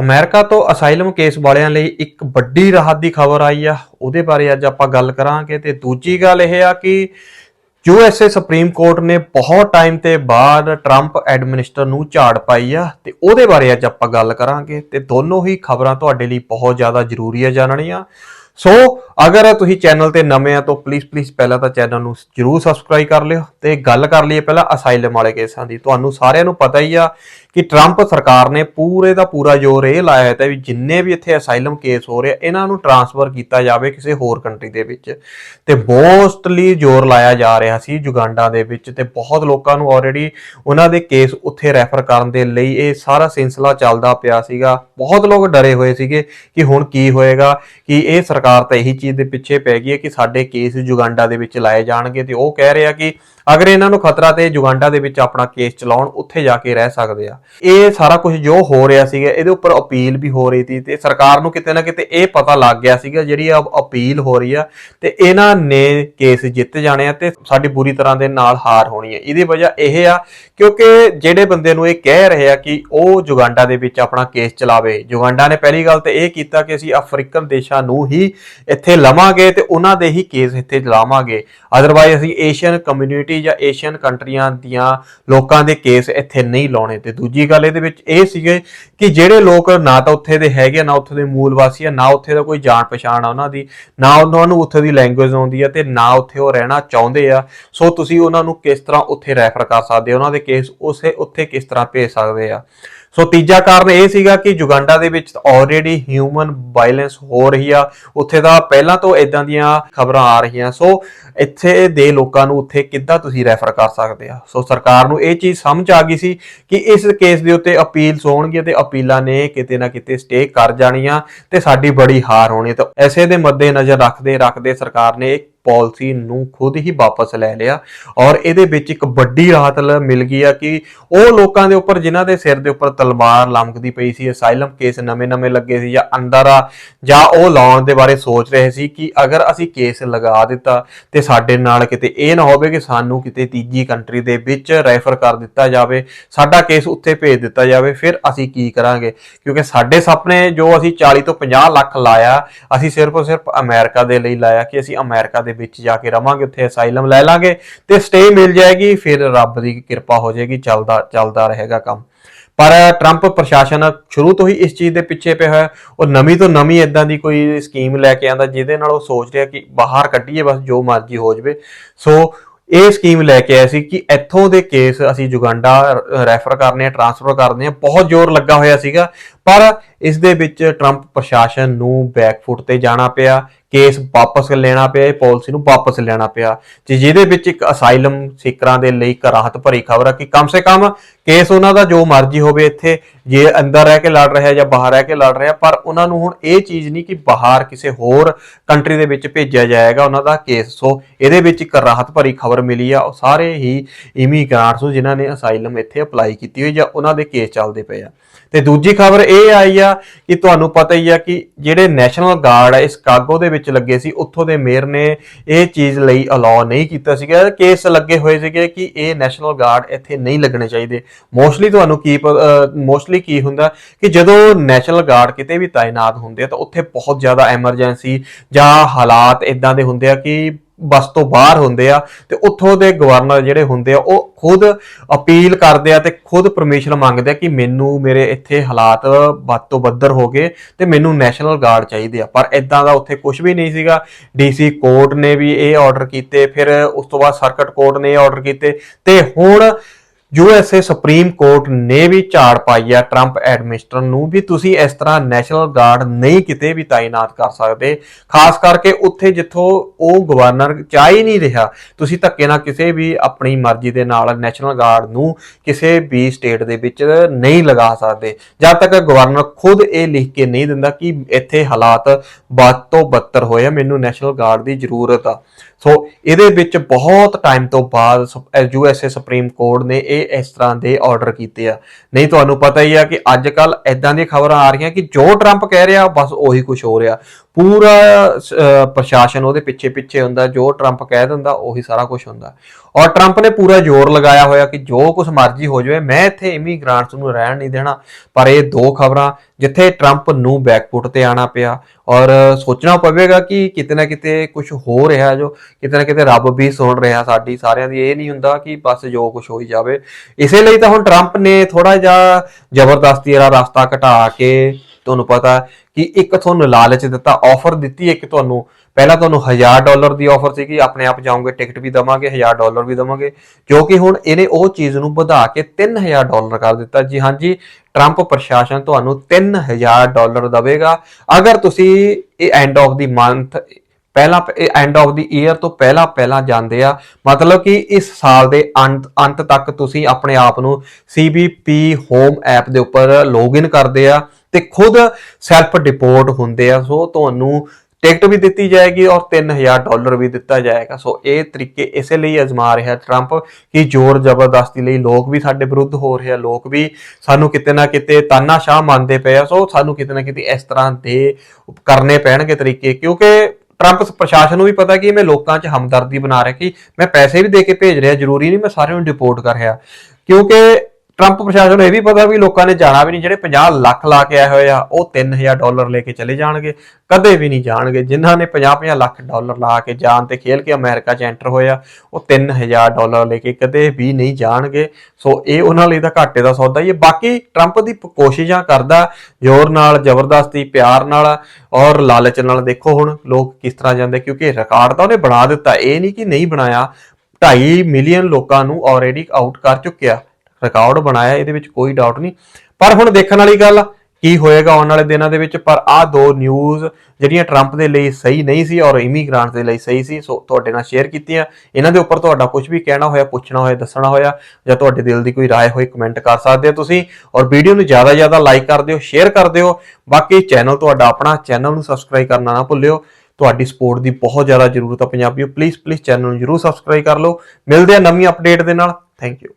America ਤੋਂ asylum case ਵਾਲਿਆਂ ਲਈ ਇੱਕ ਵੱਡੀ ਰਾਹਤ ਦੀ ਖਬਰ ਆਈ ਆ। ਉਹਦੇ ਬਾਰੇ ਅੱਜ ਆਪਾਂ ਗੱਲ ਕਰਾਂਗੇ ਤੇ ਦੂਜੀ ਗੱਲ ਇਹ ਆ ਕਿ ਯੂਐਸਏ ਸੁਪਰੀਮ ਕੋਰਟ ਨੇ ਬਹੁਤ ਟਾਈਮ ਤੇ ਬਾਅਦ ਟਰੰਪ ਐਡਮਿਨਿਸਟਰ ਨੂੰ ਝਾੜ ਪਾਈ ਆ ਤੇ ਉਹਦੇ ਬਾਰੇ ਅੱਜ ਆਪਾਂ ਗੱਲ ਕਰਾਂਗੇ ਤੇ ਦੋਨੋਂ ਹੀ ਖਬਰਾਂ ਤੁਹਾਡੇ ਲਈ ਬਹੁਤ ਜ਼ਿਆਦਾ ਜ਼ਰੂਰੀ ਆ ਜਾਣਨੀਆਂ ਸੋ ਅਗਰ ਤੁਸੀਂ ਚੈਨਲ ਤੇ ਨਵੇਂ ਆ ਤਾਂ ਪਲੀਜ਼ ਪਲੀਜ਼ ਪਹਿਲਾਂ ਤਾਂ ਚੈਨਲ ਨੂੰ ਜਰੂਰ ਸਬਸਕ੍ਰਾਈਬ ਕਰ ਲਿਓ ਤੇ ਗੱਲ ਕਰ ਲਈਏ ਪਹਿਲਾਂ ਅਸਾਈਲਮ ਵਾਲੇ ਕੇਸਾਂ ਦੀ। ਤੁਹਾਨੂੰ ਸਾਰਿਆਂ ਨੂੰ ਪਤਾ ਹੀ ਆ ਕਿ ਟਰੰਪ ਸਰਕਾਰ ਨੇ ਪੂਰੇ ਦਾ ਪੂਰਾ ਜ਼ੋਰ ਇਹ ਲਾਇਆ ਹੈ ਵੀ ਜਿੰਨੇ ਵੀ ਇੱਥੇ ਅਸਾਈਲਮ ਕੇਸ ਹੋ ਰਹੇ ਆ, ਇਹਨਾਂ ਨੂੰ ਟਰਾਂਸਫਰ ਕੀਤਾ ਜਾਵੇ ਕਿਸੇ ਹੋਰ ਕੰਟਰੀ ਦੇ ਵਿੱਚ। ਤੇ ਮੋਸਟਲੀ ਜ਼ੋਰ ਲਾਇਆ ਜਾ ਰਿਹਾ ਸੀ ਜੁਗਾਂਡਾ ਦੇ ਵਿੱਚ ਤੇ ਬਹੁਤ ਲੋਕਾਂ ਨੂੰ ਆਲਰੇਡੀ ਉਹਨਾਂ ਦੇ ਕੇਸ ਉੱਥੇ ਰੈਫਰ ਕਰਨ ਦੇ ਲਈ ਇਹ ਸਾਰਾ ਸਿਲਸਿਲਾ ਚੱਲਦਾ ਪਿਆ ਸੀਗਾ। ਬਹੁਤ ਲੋਕ ਡਰੇ ਹੋਏ ਸੀਗੇ ਕਿ ਹੁਣ ਕੀ ਹੋਏਗਾ ਕਿ ਇਹ ਸਰਕਾਰ ਤਾਂ ਇਹੀ ਚੀਜ਼ ਦੇ ਪਿੱਛੇ ਪੈ ਗਈ ਹੈ ਕਿ ਸਾਡੇ ਕੇਸ ਜੁਗਾਂਡਾ ਦੇ ਵਿੱਚ ਲਾਏ ਜਾਣਗੇ ਤੇ ਉਹ ਕਹਿ ਰਿਹਾ ਕਿ ਅਗਰ ਇਹਨਾਂ ਨੂੰ ਖਤਰਾ ਤੇ ਜੁਗਾਂਡਾ ਦੇ ਵਿੱਚ ਆਪਣਾ ਕੇਸ ਚਲਾਉਣ ਉੱਥੇ ਜਾ ਕੇ ਰਹਿ ਸਕਦੇ ਆ, ਇਹ ਸਾਰਾ ਕੁਝ ਜੋ ਹੋ ਰਿਹਾ ਸੀਗਾ, ਇਹਦੇ ਉੱਪਰ ਅਪੀਲ ਵੀ ਹੋ ਰਹੀ ਸੀ ਤੇ ਸਰਕਾਰ ਨੂੰ ਕਿਤੇ ਨਾ ਕਿਤੇ ਇਹ ਪਤਾ ਲੱਗ ਗਿਆ ਸੀਗਾ ਜਿਹੜੀ ਆ ਅਪੀਲ ਹੋ ਰਹੀ ਆ ਤੇ ਇਹਨਾਂ ਨੇ ਕੇਸ ਜਿੱਤ ਜਾਣੇ ਆ ਤੇ ਸਾਡੀ ਬੁਰੀ ਤਰ੍ਹਾਂ ਦੇ ਨਾਲ ਹਾਰ ਹੋਣੀ ਹੈ ਇਹਦੀ ਵਜ੍ਹਾ ਇਹ ਆ ਕਿਉਂਕਿ ਜਿਹੜੇ ਬੰਦੇ ਨੂੰ ਇਹ ਕਹਿ ਰਹੇ ਆ ਕਿ ਉਹ ਜੁਗਾਂਡਾ ਦੇ ਵਿੱਚ ਆਪਣਾ ਕੇਸ ਚਲਾਵੇ, ਜੁਗਾਂਡਾ ਨੇ ਪਹਿਲੀ ਗੱਲ ਤੇ ਇਹ ਕੀਤਾ ਕਿ ਅਸੀਂ ਅਫਰੀਕਨ ਦੇਸ਼ਾਂ ਨੂੰ ਹੀ ਇੱਥੇ ਲਵਾਂਗੇ ਤੇ ਉਹਨਾਂ ਦੇ ਹੀ ਕੇਸ ਇੱਥੇ ਚਲਾਵਾਂਗੇ ਅਦਰਵਾਈਜ਼ ਅਸੀਂ ਏਸ਼ੀਅਨ ਕਮਿਊਨਿਟੀ ਜਾਂ ਏਸ਼ੀਅਨ ਕੰਟਰੀਆਂ ਦੀਆਂ ਲੋਕਾਂ ਦੇ ਕੇਸ ਇੱਥੇ ਨਹੀਂ ਲਾਉਣੇ ਤੇ ਦੂਜੀ ਗੱਲ ਇਹਦੇ ਵਿੱਚ ਇਹ ਸੀਗੇ ਕਿ ਜਿਹੜੇ ਲੋਕ ਨਾ ਤਾਂ ਉੱਥੇ ਦੇ ਹੈਗੇ ਨਾ ਉੱਥੇ ਦੇ ਮੂਲ ਵਾਸੀ ਆ, ਨਾ ਉੱਥੇ ਦਾ ਕੋਈ ਜਾਣ ਪਛਾਣ ਆ ਉਹਨਾਂ ਦੀ, ਨਾ ਉਹਨਾਂ ਨੂੰ ਉੱਥੇ ਦੀ ਲੈਂਗੁਏਜ ਆਉਂਦੀ ਆ ਤੇ ਨਾ ਉੱਥੇ ਉਹ ਰਹਿਣਾ ਚਾਹੁੰਦੇ ਆ। ਸੋ ਤੁਸੀਂ ਉਹਨਾਂ ਨੂੰ ਕਿਸ ਤਰ੍ਹਾਂ ਉੱਥੇ ਰੈਫਰ ਕਰ ਸਕਦੇ ਹੋ? ਉਹਨਾਂ ਦੇ ਕੇਸ ਉਸੇ, ਉੱਥੇ ਕਿਸ ਤਰ੍ਹਾਂ ਭੇਜ ਸਕਦੇ ਆ? ਸੋ ਤੀਜਾ ਕਾਰਨ ਇਹ ਸੀਗਾ ਕਿ ਜੁਗਾਂਡਾ ਦੇ ਵਿੱਚ ਆਲਰੇਡੀ ਹਿਊਮਨ ਵਾਇਲੈਂਸ ਹੋ ਰਹੀ ਆ। ਉੱਥੇ ਦਾ ਪਹਿਲਾਂ ਤੋਂ ਇਦਾਂ ਦੀਆਂ ਖਬਰਾਂ ਆ ਰਹੀਆਂ। ਸੋ ਇੱਥੇ ਦੇ ਲੋਕਾਂ ਨੂੰ ਉੱਥੇ ਕਿੱਦਾਂ ਤੁਸੀਂ ਰੈਫਰ ਕਰ ਸਕਦੇ ਆ? ਸੋ ਸਰਕਾਰ ਨੂੰ ਇਹ ਚੀਜ਼ ਸਮਝ ਆ ਗਈ ਸੀ ਕਿ ਇਸ ਕੇਸ ਦੇ ਉੱਤੇ ਅਪੀਲਸ ਹੋਣਗੀਆਂ ਤੇ ਅਪੀਲਾਂ ਨੇ ਕਿਤੇ ਨਾ ਕਿਤੇ ਸਟੇ ਕਰ ਜਾਣੀਆਂ ਤੇ ਸਾਡੀ ਬੜੀ ਹਾਰ ਹੋਣੀ ਤਾਂ ਐਸੇ ਦੇ ਮੱਦੇ ਨਜ਼ਰ ਰੱਖਦੇ ਰੱਖਦੇ ਸਰਕਾਰ ਨੇ ਪਾਲਿਸੀ ਨੂੰ ਖੁਦ ਹੀ ਵਾਪਸ ਲੈ ਲਿਆ ਔਰ ਇਹਦੇ ਵਿੱਚ ਇੱਕ ਵੱਡੀ ਰਾਹਤ ਮਿਲ ਗਈ ਆ ਕਿ ਉਹ ਲੋਕਾਂ ਦੇ ਉੱਪਰ, ਜਿਨ੍ਹਾਂ ਦੇ ਸਿਰ ਦੇ ਉੱਪਰ ਤਲਵਾਰ ਲਮਕਦੀ ਪਈ ਸੀ, ਅਸਾਈਲਮ ਕੇਸ ਨਵੇਂ-ਨਵੇਂ ਲੱਗੇ ਸੀ ਜਾਂ ਅੰਦਰ ਆ, ਜਾਂ ਉਹ ਲਾਉਣ ਦੇ ਬਾਰੇ ਸੋਚ ਰਹੇ ਸੀ ਕਿ ਅਗਰ ਅਸੀਂ ਕੇਸ ਲਗਾ ਦਿੱਤਾ ਤੇ ਸਾਡੇ ਨਾਲ ਕਿਤੇ ਇਹ ਨਾ ਹੋਵੇ ਕਿ ਸਾਨੂੰ ਕਿਤੇ ਤੀਜੀ ਕੰਟਰੀ ਦੇ ਵਿੱਚ ਰੈਫਰ ਕਰ ਦਿੱਤਾ ਜਾਵੇ, ਸਾਡਾ ਕੇਸ ਉੱਥੇ ਭੇਜ ਦਿੱਤਾ ਜਾਵੇ, ਫਿਰ ਅਸੀਂ ਕੀ ਕਰਾਂਗੇ? ਕਿਉਂਕਿ ਸਾਡੇ ਸੁਪਨੇ ਜੋ ਅਸੀਂ 40 ਤੋਂ 50 ਲੱਖ ਲਾਇਆ, ਅਸੀਂ ਸਿਰਫ ਔਰ ਸਿਰਫ ਅਮਰੀਕਾ ਦੇ ਲਈ ਲਾਇਆ ਕਿ ਅਸੀਂ ਅਮਰੀਕਾ ਦੇ ਵਿੱਚ ਜਾ ਕੇ ਰਵਾਂਗੇ, ਉੱਥੇ ਅਸਾਈਲਮ ਲੈ ਲਾਂਗੇ ਤੇ ਸਟੇ ਮਿਲ ਜਾਏਗੀ, ਫਿਰ ਰੱਬ ਦੀ ਕਿਰਪਾ ਹੋ ਜਾਏਗੀ, ਚੱਲਦਾ ਚੱਲਦਾ ਰਹੇਗਾ ਕੰਮ। ਪਰ ਟਰੰਪ ਪ੍ਰਸ਼ਾਸਨ ਸ਼ੁਰੂ ਤੋਂ ਹੀ ਇਸ ਚੀਜ਼ ਦੇ ਪਿੱਛੇ ਪਿਆ ਹੋਇਆ। ਉਹ ਨਵੀਂ ਤੋਂ ਨਵੀਂ ਇਦਾਂ ਦੀ ਕੋਈ ਸਕੀਮ ਲੈ ਕੇ ਆਂਦਾ, ਜਿਹਦੇ ਨਾਲ ਉਹ ਸੋਚ ਰਿਹਾ ਕਿ ਬਾਹਰ ਕੱਢੀਏ, ਬਸ ਜੋ ਮਰਜ਼ੀ ਹੋ ਜਾਵੇ। ਸੋ ਇਹ ਸਕੀਮ ਲੈ ਕੇ ਆਇਆ ਸੀ ਕਿ ਇੱਥੋਂ ਦੇ ਕੇਸ ਅਸੀਂ ਜੁਗਾਂਡਾ ਰੈਫਰ ਕਰਨੇ ਆ ਟ੍ਰਾਂਸਫਰ ਕਰਨੇ ਆ, ਬਹੁਤ ਜ਼ੋਰ ਲੱਗਾ ਹੋਇਆ ਸੀਗਾ। ਪਰ ਇਸ ਦੇ ਵਿੱਚ ਟਰੰਪ ਪ੍ਰਸ਼ਾਸਨ ਨੂੰ ਬੈਕਫੁੱਟ ਤੇ ਜਾਣਾ ਪਿਆ ਕੇਸ ਵਾਪਸ ਲੈਣਾ ਪਿਆ, ਇਹ ਪਾਲਿਸੀ ਨੂੰ ਵਾਪਸ ਲੈਣਾ ਪਿਆ, ਤੇ ਜਿਹਦੇ ਵਿੱਚ ਇੱਕ ਅਸਾਈਲਮ ਸੀਕਰਾਂ ਦੇ ਲਈ ਇੱਕ ਰਾਹਤ ਭਰੀ ਖਬਰ ਆ ਕਿ ਕਮ ਸੇ ਕਮ ਕੇਸ ਉਹਨਾਂ ਦਾ ਜੋ ਮਰਜ਼ੀ ਹੋਵੇ ਇੱਥੇ, ਜੇ ਅੰਦਰ ਰਹਿ ਕੇ ਲੜ ਰਿਹਾ ਜਾਂ ਬਾਹਰ ਰਹਿ ਕੇ ਲੜ ਰਿਹਾ, ਪਰ ਉਹਨਾਂ ਨੂੰ ਹੁਣ ਇਹ ਚੀਜ਼ ਨਹੀਂ ਕਿ ਬਾਹਰ ਕਿਸੇ ਹੋਰ ਕੰਟਰੀ ਦੇ ਵਿੱਚ ਭੇਜਿਆ ਜਾਏਗਾ ਉਹਨਾਂ ਦਾ ਕੇਸ ਸੋ ਇਹਦੇ ਵਿੱਚ ਇੱਕ ਰਾਹਤ ਭਰੀ ਖਬਰ ਮਿਲੀ ਆ, ਉਹ ਸਾਰੇ ਹੀ ਇਮੀਗ੍ਰਾਂਟਸ ਨੂੰ ਜਿਨ੍ਹਾਂ ਨੇ ਅਸਾਈਲਮ ਇੱਥੇ ਅਪਲਾਈ ਕੀਤੀ ਹੋਈ ਜਾਂ ਉਹਨਾਂ ਦੇ ਕੇਸ ਚੱਲਦੇ ਪਏ ਆ। ਤੇ ਦੂਜੀ ਖਬਰ ਇਹ ਆਈ ਆ ਕਿ ਤੁਹਾਨੂੰ ਪਤਾ ਹੀ ਆ ਕਿ ਜਿਹੜੇ ਨੈਸ਼ਨਲ ਗਾਰਡ ਆ, ਇਸ ਕਾਗੋ ਦੇ ਵਿੱਚ ਲੱਗੇ ਸੀ, ਉੱਥੋਂ ਦੇ ਮੇਅਰ ਨੇ ਇਹ ਚੀਜ਼ ਲਈ ਅਲਾਉ ਨਹੀਂ ਕੀਤਾ ਸੀਗਾ। ਕੇਸ ਲੱਗੇ ਹੋਏ ਸੀਗੇ ਕਿ ਇਹ ਨੈਸ਼ਨਲ ਗਾਰਡ ਇੱਥੇ ਨਹੀਂ ਲੱਗਣੇ ਚਾਹੀਦੇ। ਮੋਸਟਲੀ ਤੁਹਾਨੂੰ ਕੀ ਮੋਸਟਲੀ ਕੀ ਹੁੰਦਾ ਕਿ ਜਦੋਂ ਨੈਸ਼ਨਲ ਗਾਰਡ ਕਿਤੇ ਵੀ ਤਾਇਨਾਤ ਹੁੰਦੇ ਆ, ਤਾਂ ਉੱਥੇ ਬਹੁਤ ਜ਼ਿਆਦਾ ਐਮਰਜੈਂਸੀ ਜਾਂ ਹਾਲਾਤ ਇਦਾਂ ਦੇ ਹੁੰਦੇ ਆ ਕਿ ਬਸ ਤੋਂ ਬਾਹਰ ਹੁੰਦੇ ਆ ਤੇ ਉੱਥੋਂ ਦੇ ਗਵਰਨਰ ਜਿਹੜੇ ਹੁੰਦੇ ਆ, ਉਹ ਖੁਦ ਅਪੀਲ ਕਰਦੇ ਆ ਤੇ ਖੁਦ ਪਰਮਿਸ਼ਨ ਮੰਗਦੇ ਆ ਕਿ ਮੈਨੂੰ ਮੇਰੇ ਇੱਥੇ ਹਾਲਾਤ ਵੱਧ ਤੋਂ ਬੱਦਰ ਹੋ ਗਏ ਤੇ ਮੈਨੂੰ ਨੈਸ਼ਨਲ ਗਾਰਡ ਚਾਹੀਦੇ ਆ। ਪਰ ਇਦਾਂ ਦਾ ਉੱਥੇ ਕੁਝ ਵੀ ਨਹੀਂ ਸੀਗਾ। ਡੀਸੀ ਕੋਰਟ ਨੇ ਵੀ ਇਹ ਆਰਡਰ ਕੀਤੇ, ਫਿਰ ਉਸ ਤੋਂ ਬਾਅਦ ਸਰਕਟ ਕੋਰਟ ਨੇ ਇਹ ਆਰਡਰ ਕੀਤੇ ਤੇ ਹੁਣ ਯੂਐਸਏ ਸੁਪਰੀਮ ਕੋਰਟ ਨੇ ਵੀ ਝਾੜ ਪਾਈ ਆ ਟਰੰਪ ਐਡਮਿਨਿਸਟਰ ਨੂੰ ਵੀ ਤੁਸੀਂ ਇਸ ਤਰ੍ਹਾਂ ਨੈਸ਼ਨਲ ਗਾਰਡ ਨਹੀਂ ਕਿਤੇ ਵੀ ਤਾਇਨਾਤ ਕਰ ਸਕਦੇ। ਖਾਸ ਕਰਕੇ ਉੱਥੇ ਜਿੱਥੋਂ ਉਹ ਗਵਰਨਰ ਚਾਹ ਹੀ ਨਹੀਂ ਰਿਹਾ, ਤੁਸੀਂ ਧੱਕੇ ਨਾਲ ਕਿਸੇ ਵੀ ਆਪਣੀ ਮਰਜ਼ੀ ਦੇ ਨਾਲ ਨੈਸ਼ਨਲ ਗਾਰਡ ਨੂੰ ਕਿਸੇ ਵੀ ਸਟੇਟ ਦੇ ਵਿੱਚ ਨਹੀਂ ਲਗਾ ਸਕਦੇ। ਜਦ ਤੱਕ ਗਵਰਨਰ ਖੁਦ ਇਹ ਲਿਖ ਕੇ ਨਹੀਂ ਦਿੰਦਾ ਕਿ ਇੱਥੇ ਹਾਲਾਤ ਵੱਧ ਤੋਂ ਬੱਤਰ ਹੋਏ ਆ, ਮੈਨੂੰ ਨੈਸ਼ਨਲ ਗਾਰਡ ਦੀ ਜ਼ਰੂਰਤ ਆ। ਸੋ ਇਹਦੇ ਵਿੱਚ ਬਹੁਤ ਟਾਈਮ ਤੋਂ ਬਾਅਦ ਯੂਐਸਏ ਸੁਪਰੀਮ ਕੋਰਟ ਨੇ ਇਹ ਇਸ ਤਰ੍ਹਾਂ ਦੇ ਆਰਡਰ ਕੀਤੇ ਆ। ਨਹੀਂ, ਤੁਹਾਨੂੰ ਪਤਾ ਹੀ ਆ ਕਿ ਅੱਜ ਕੱਲ ਐਦਾਂ ਦੀਆਂ ਖਬਰਾਂ ਆ ਰਹੀਆਂ ਕਿ ਜੋ ਟਰੰਪ ਕਹਿ ਰਿਹਾ, ਬਸ ਉਹੀ ਕੁਝ ਹੋ ਰਿਹਾ। ਪੂਰਾ ਪ੍ਰਸ਼ਾਸਨ ਉਹਦੇ ਪਿੱਛੇ ਪਿੱਛੇ ਹੁੰਦਾ, ਜੋ ਟਰੰਪ ਕਹਿ ਦਿੰਦਾ, ਉਹੀ ਸਾਰਾ ਕੁਝ ਹੁੰਦਾ। ਔਰ ਟਰੰਪ ਨੇ ਪੂਰਾ ਜ਼ੋਰ ਲਗਾਇਆ ਹੋਇਆ ਕਿ ਜੋ ਕੁਝ ਮਰਜ਼ੀ ਹੋ ਜਾਵੇ, ਮੈਂ ਇੱਥੇ ਇਮੀਗ੍ਰਾਂਟਸ ਨੂੰ ਰਹਿਣ ਨਹੀਂ ਦੇਣਾ, ਪਰ ਇਹ ਦੋ ਖਬਰਾਂ, ਜਿੱਥੇ ਟਰੰਪ ਨੂੰ ਬੈਕਫੁੱਟ ਤੇ ਆਣਾ ਪਿਆ। ਔਰ ਸੋਚਣਾ ਪਵੇਗਾ ਕਿ ਕਿਤੇ ਨਾ ਕਿਤੇ ਕੁਝ ਹੋ ਰਿਹਾ ਜੋ, ਕਿਤੇ ਨਾ ਕਿਤੇ ਰੱਬ ਵੀ ਸੁਣ ਰਿਹਾ ਸਾਡੀ ਸਾਰਿਆਂ ਦੀ। ਇਹ ਨਹੀਂ ਹੁੰਦਾ ਕਿ ਬਸ ਜੋ ਕੁਝ ਹੋਈ ਜਾਵੇ। ਇਸੇ ਲਈ ਤਾਂ ਹੁਣ ਟਰੰਪ ਨੇ ਥੋੜਾ ਜਿਹਾ ਜ਼ਬਰਦਸਤੀ ਵਾਲਾ ਰਸਤਾ ਘਟਾ ਕੇ ਤੁਹਾਨੂੰ ਪਤਾ ਕਿ ਇੱਕ ਤੁਹਾਨੂੰ ਲਾਲਚ ਦਿੱਤਾ ਆਫਰ ਦਿੱਤੀ ਇੱਕ ਤੁਹਾਨੂੰ। ਪਹਿਲਾਂ ਤੁਹਾਨੂੰ 1000 ਡਾਲਰ ਦੀ ਆਫਰ ਸੀ ਕਿ ਆਪਣੇ ਆਪ ਜਾਓਗੇ ਟਿਕਟ ਵੀ ਦਵਾਂਗੇ 1000 ਡਾਲਰ ਵੀ ਦਵਾਂਗੇ। ਜੋ ਕਿ ਹੁਣ ਇਹਨੇ ਉਹ ਚੀਜ਼ ਨੂੰ ਵਧਾ ਕੇ 3000 ਡਾਲਰ ਕਰ ਦਿੱਤਾ। ਜੀ ਹਾਂਜੀ ਟਰੰਪ ਪ੍ਰਸ਼ਾਸਨ ਤੁਹਾਨੂੰ 3000 ਡਾਲਰ ਦੇਵੇਗਾ। ਅਗਰ ਤੁਸੀਂ ਇਹ ਐਂਡ ਆਫ ਦੀ ਮੰਥ ਪਹਿਲਾਂ ਐਂਡ ਆਫ ਦੀ ਈਅਰ ਤੋਂ ਪਹਿਲਾਂ ਪਹਿਲਾਂ ਜਾਂਦੇ ਆ, ਮਤਲਬ ਕਿ ਇਸ ਸਾਲ ਦੇ ਅੰਤ ਅੰਤ ਤੱਕ ਤੁਸੀਂ ਆਪਣੇ ਆਪ ਨੂੰ CBP ਹੋਮ ਐਪ ਦੇ ਉੱਪਰ ਲੌਗਇਨ ਕਰਦੇ ਆ। ਤੇ ਖੁਦ ਸੈਲਫ ਡਿਪੋਰਟ ਹੁੰਦੇ ਆ। ਸੋ ਤੁਹਾਨੂੰ ਟਿਕਟ ਵੀ ਦਿੱਤੀ ਜਾਏਗੀ ਔਰ 3000 ਡਾਲਰ ਵੀ ਦਿੱਤਾ ਜਾਏਗਾ। ਸੋ ਇਹ ਤਰੀਕੇ ਇਸੇ ਲਈ ਅਜ਼ਮਾ ਰਿਹਾ ਟਰੰਪ ਕਿ ਜ਼ੋਰ ਜ਼ਬਰਦਸਤੀ ਲਈ ਲੋਕ ਵੀ ਸਾਡੇ ਵਿਰੁੱਧ ਹੋ ਰਹੇ ਆ, ਲੋਕ ਵੀ ਸਾਨੂੰ ਕਿਤੇ ਨਾ ਕਿਤੇ ਤਾਨਾਸ਼ਾਹ ਮੰਨਦੇ ਪਏ ਆ। ਸੋ ਸਾਨੂੰ ਕਿਤੇ ਨਾ ਕਿਤੇ ਇਸ ਤਰ੍ਹਾਂ ਦੇ ਕਰਨੇ ਪੈਣਗੇ ਤਰੀਕੇ ਕਿਉਂਕਿ ਟਰੰਪ ਪ੍ਰਸ਼ਾਸਨ ਨੂੰ ਵੀ ਪਤਾ ਕਿ ਮੈਂ ਲੋਕਾਂ 'ਚ ਹਮਦਰਦੀ ਬਣਾ ਰਿਹਾ ਕਿ ਮੈਂ ਪੈਸੇ ਵੀ ਦੇ ਕੇ ਭੇਜ ਰਿਹਾ, ਜ਼ਰੂਰੀ ਨਹੀਂ ਮੈਂ ਸਾਰਿਆਂ ਨੂੰ ਡਿਪੋਰਟ ਕਰ ਰਿਹਾ। ਕਿਉਂਕਿ ਟਰੰਪ ਪ੍ਰਸ਼ਾਸਨ ਨੂੰ ਇਹ ਵੀ ਪਤਾ ਵੀ ਲੋਕਾਂ ਨੇ ਜਾਣਾ ਵੀ ਨਹੀਂ, ਜਿਹੜੇ 50 ਲੱਖ ਲਾ ਕੇ ਆਏ ਹੋਏ ਆ, ਉਹ 3000 ਡਾਲਰ ਲੈ ਕੇ ਚਲੇ ਜਾਣਗੇ, ਕਦੇ ਵੀ ਨਹੀਂ ਜਾਣਗੇ। ਜਿਨ੍ਹਾਂ ਨੇ 50-50 ਲੱਖ ਡਾਲਰ ਲਾ ਕੇ ਜਾਣ ਤੇ ਖੇਲ ਕੇ ਅਮਰੀਕਾ 'ਚ ਐਂਟਰ ਹੋਇਆ ਉਹ 3000 ਡਾਲਰ ਲੈ ਕੇ ਕਦੇ ਵੀ ਨਹੀਂ ਜਾਣਗੇ। ਸੋ ਇਹ ਉਹਨਾਂ ਲਈ ਤਾਂ ਘਾਟੇ ਦਾ ਸੌਦਾ ਹੀ ਹੈ ਬਾਕੀ ਟਰੰਪ ਦੀ ਕੋਸ਼ਿਸ਼ਾਂ ਕਰਦਾ, ਜ਼ੋਰ ਨਾਲ, ਜ਼ਬਰਦਸਤੀ, ਪਿਆਰ ਨਾਲ ਔਰ ਲਾਲਚ ਨਾਲ ਦੇਖੋ ਹੁਣ ਲੋਕ ਕਿਸ ਤਰ੍ਹਾਂ ਜਾਂਦੇ, ਕਿਉਂਕਿ ਰਿਕਾਰਡ ਤਾਂ ਉਹਨੇ ਬਣਾ ਦਿੱਤਾ, ਇਹ ਨਹੀਂ ਕਿ ਨਹੀਂ ਬਣਾਇਆ। 2.5 ਮਿਲੀਅਨ ਲੋਕਾਂ ਨੂੰ ਆਲਰੇਡੀ ਆਊਟ ਕਰ ਚੁੱਕਿਆ। ਰਿਕਾਰਡ ਬਣਾਇਆ ਇਹਦੇ ਵਿੱਚ ਕੋਈ ਡਾਊਟ ਨਹੀਂ ਪਰ ਹੁਣ ਦੇਖਣ ਵਾਲੀ ਗੱਲ ਆ, ਕੀ ਹੋਏਗਾ ਆਉਣ ਵਾਲੇ ਦਿਨਾਂ ਦੇ ਵਿੱਚ ਪਰ ਆਹ ਦੋ ਨਿਊਜ਼ ਜਿਹੜੀਆਂ ਟਰੰਪ ਦੇ ਲਈ ਸਹੀ ਨਹੀਂ ਸੀ ਔਰ ਇਮੀਗ੍ਰਾਂਟਸ ਦੇ ਲਈ ਸਹੀ ਸੀ ਸੋ ਤੁਹਾਡੇ ਨਾਲ ਸ਼ੇਅਰ ਕੀਤੀਆਂ ਇਹਨਾਂ ਦੇ ਉੱਪਰ ਤੁਹਾਡਾ ਕੁਝ ਵੀ ਕਹਿਣਾ ਹੋਇਆ ਪੁੱਛਣਾ ਹੋਇਆ ਦੱਸਣਾ ਹੋਇਆ ਜਾਂ ਤੁਹਾਡੇ ਦਿਲ ਦੀ ਕੋਈ رائے ਹੋਈ ਕਮੈਂਟ ਕਰ ਸਕਦੇ ਹੋ ਤੁਸੀਂ ਔਰ ਵੀਡੀਓ ਨੂੰ ਜ਼ਿਆਦਾ ਜ਼ਿਆਦਾ ਲਾਈਕ ਕਰ ਦਿਓ ਸ਼ੇਅਰ ਕਰ ਦਿਓ ਬਾਕੀ ਚੈਨਲ ਤੁਹਾਡਾ ਆਪਣਾ ਚੈਨਲ ਨੂੰ ਸਬਸਕ੍ਰਾਈਬ ਕਰਨਾ ਨਾ ਭੁੱਲਿਓ ਤੁਹਾਡੀ ਸਪੋਰਟ ਦੀ ਬਹੁਤ ਜ਼ਿਆਦਾ ਜ਼ਰੂਰਤ ਹੈ ਪੰਜਾਬੀਓ ਪਲੀਜ਼ ਪਲੀਜ਼ ਚੈਨਲ ਨੂੰ ਜਰੂਰ ਸਬਸਕ੍ਰਾਈਬ ਕਰ ਲਓ ਮਿਲਦੇ ਆ ਨਵੀਂ ਅਪਡੇਟ ਦੇ ਨਾਲ ਥੈਂਕ ਯੂ